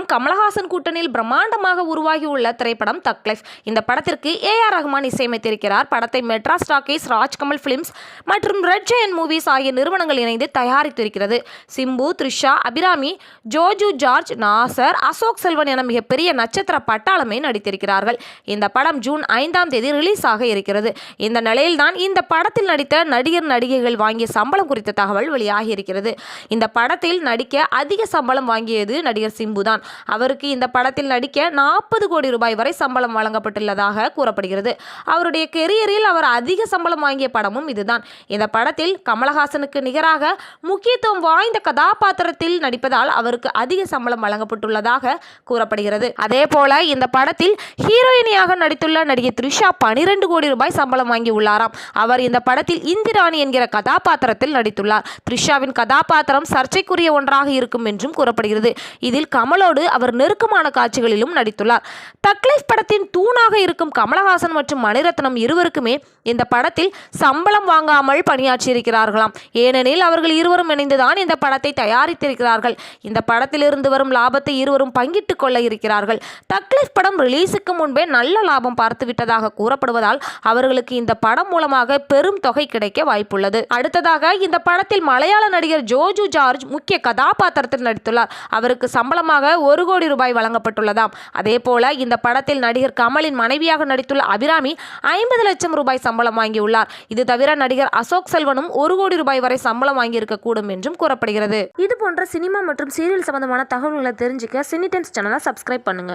மற்றும் கமலஹாசன் கூட்டணியில் பிரம்மாண்டமாக உருவாகியுள்ள திரைப்படம் தக் லைஃப் இந்த படத்திற்கு ஏ ஆர் ரஹ்மான் இசையமைத்திருக்கிறார். படத்தை மெட்ராஸ் டாக்கீஸ் ராஜ்கமல் பிலிம்ஸ் மற்றும் ரெட் ஜெயன் மூவிஸ் ஆகிய நிறுவனங்கள் இணைந்து தயாரித்திருக்கிறது. சிம்பு த்ரிஷா அபிராமி ஜோஜு ஜார்ஜ் நாசர் அசோக் செல்வன் என மிகப்பெரிய நட்சத்திர பட்டாளமே நடித்திருக்கிறார்கள். இந்த படம் ஜூன் ஐந்தாம் தேதி ரிலீஸ் ஆக இருக்கிறது. இந்த நிலையில்தான் இந்த படத்தில் நடித்த நடிகர் நடிகைகள் வாங்கிய சம்பளம் குறித்த தகவல் வெளியாகி இருக்கிறது. இந்த படத்தில் நடிக்க அதிக சம்பளம் வாங்கியது நடிகர் சிம்பு தான் அவருக்கு இந்த படத்தில் நடிக்க நாற்பது கோடி ரூபாய் வரை சம்பளம் வழங்கப்பட்டுள்ளதாக கூறப்படுகிறது. அவருடைய கெரியரில் அவர் அதிக சம்பளம் வாங்கிய படமும் இதுதான். இந்த படத்தில் கமலஹாசனுக்கு நிகராக முக்கியத்துவம் வாய்ந்த கதாபாத்திரத்தில் நடிப்பதால் அவருக்கு அதிக சம்பளம் வழங்கப்பட்டுள்ளதாக கூறப்படுகிறது. அதே போல இந்த படத்தில் ஹீரோயினியாக நடித்துள்ள நடிகை த்ரிஷா பனிரெண்டு கோடி ரூபாய் சம்பளம் வாங்கி உள்ளாராம். அவர் இந்த படத்தில் இந்திராணி என்கிற கதாபாத்திரத்தில் நடித்துள்ளார். த்ரிஷாவின் கதாபாத்திரம் சர்ச்சைக்குரிய ஒன்றாக இருக்கும் என்றும் கூறப்படுகிறது. இதில் கமலோடு அவர் நெருக்கமான காட்சிகளிலும் நடித்துள்ளார். தக்லைஃப் படத்தின் தூணாக இருக்கும் கமலஹாசன் மற்றும் மணிரத்னம் இருவருக்குமே இந்த படத்தில் சம்பளம் வாங்காமல் பணியாற்றியிருக்கிறார்களாம். ஏனெனில் அவர்கள் இருவரும் இணைந்துதான் இந்த படத்தை தயாரித்திருக்கிறார்கள். இந்த படத்திலிருந்து வரும் லாபத்தை இருவரும் பங்கிட்டுக் கொள்ள இருக்கிறார்கள். தக்லைஃப் படம் ரிலீஸுக்கு முன்பே நல்ல லாபம் பார்த்து விட்டதாக கூறப்படுவதால் அவர்களுக்கு இந்த படம் மூலமாக பெரும் தொகை கிடைக்க வாய்ப்புள்ளது. அடுத்ததாக இந்த படத்தில் மலையாள நடிகர் ஜோஜு ஜார்ஜ் முக்கிய கதாபாத்திரத்தில் நடித்துள்ளார். அவருக்கு சம்பளமாக ஒரு கோடி ரூபாய் வழங்கப்பட்டுள்ளதாம். அதே போல இந்த படத்தில் நடிகர் கமலின் மனைவியாக நடித்துள்ள அபிராமி ஐம்பது லட்சம் ரூபாய் சம்பளம் வாங்கியுள்ளார். இது தவிர நடிகர் அசோக் செல்வனும் ஒரு கோடி ரூபாய் வரை சம்பளம் வாங்கியிருக்க கூடும் என்றும் கூறப்படுகிறது. இது போன்ற சினிமா மற்றும் சீரியல் சம்பந்தமான தகவல்களை தெரிஞ்சுக்க சினி டைம்ஸ் சேனலை சப்ஸ்கிரைப் பண்ணுங்க.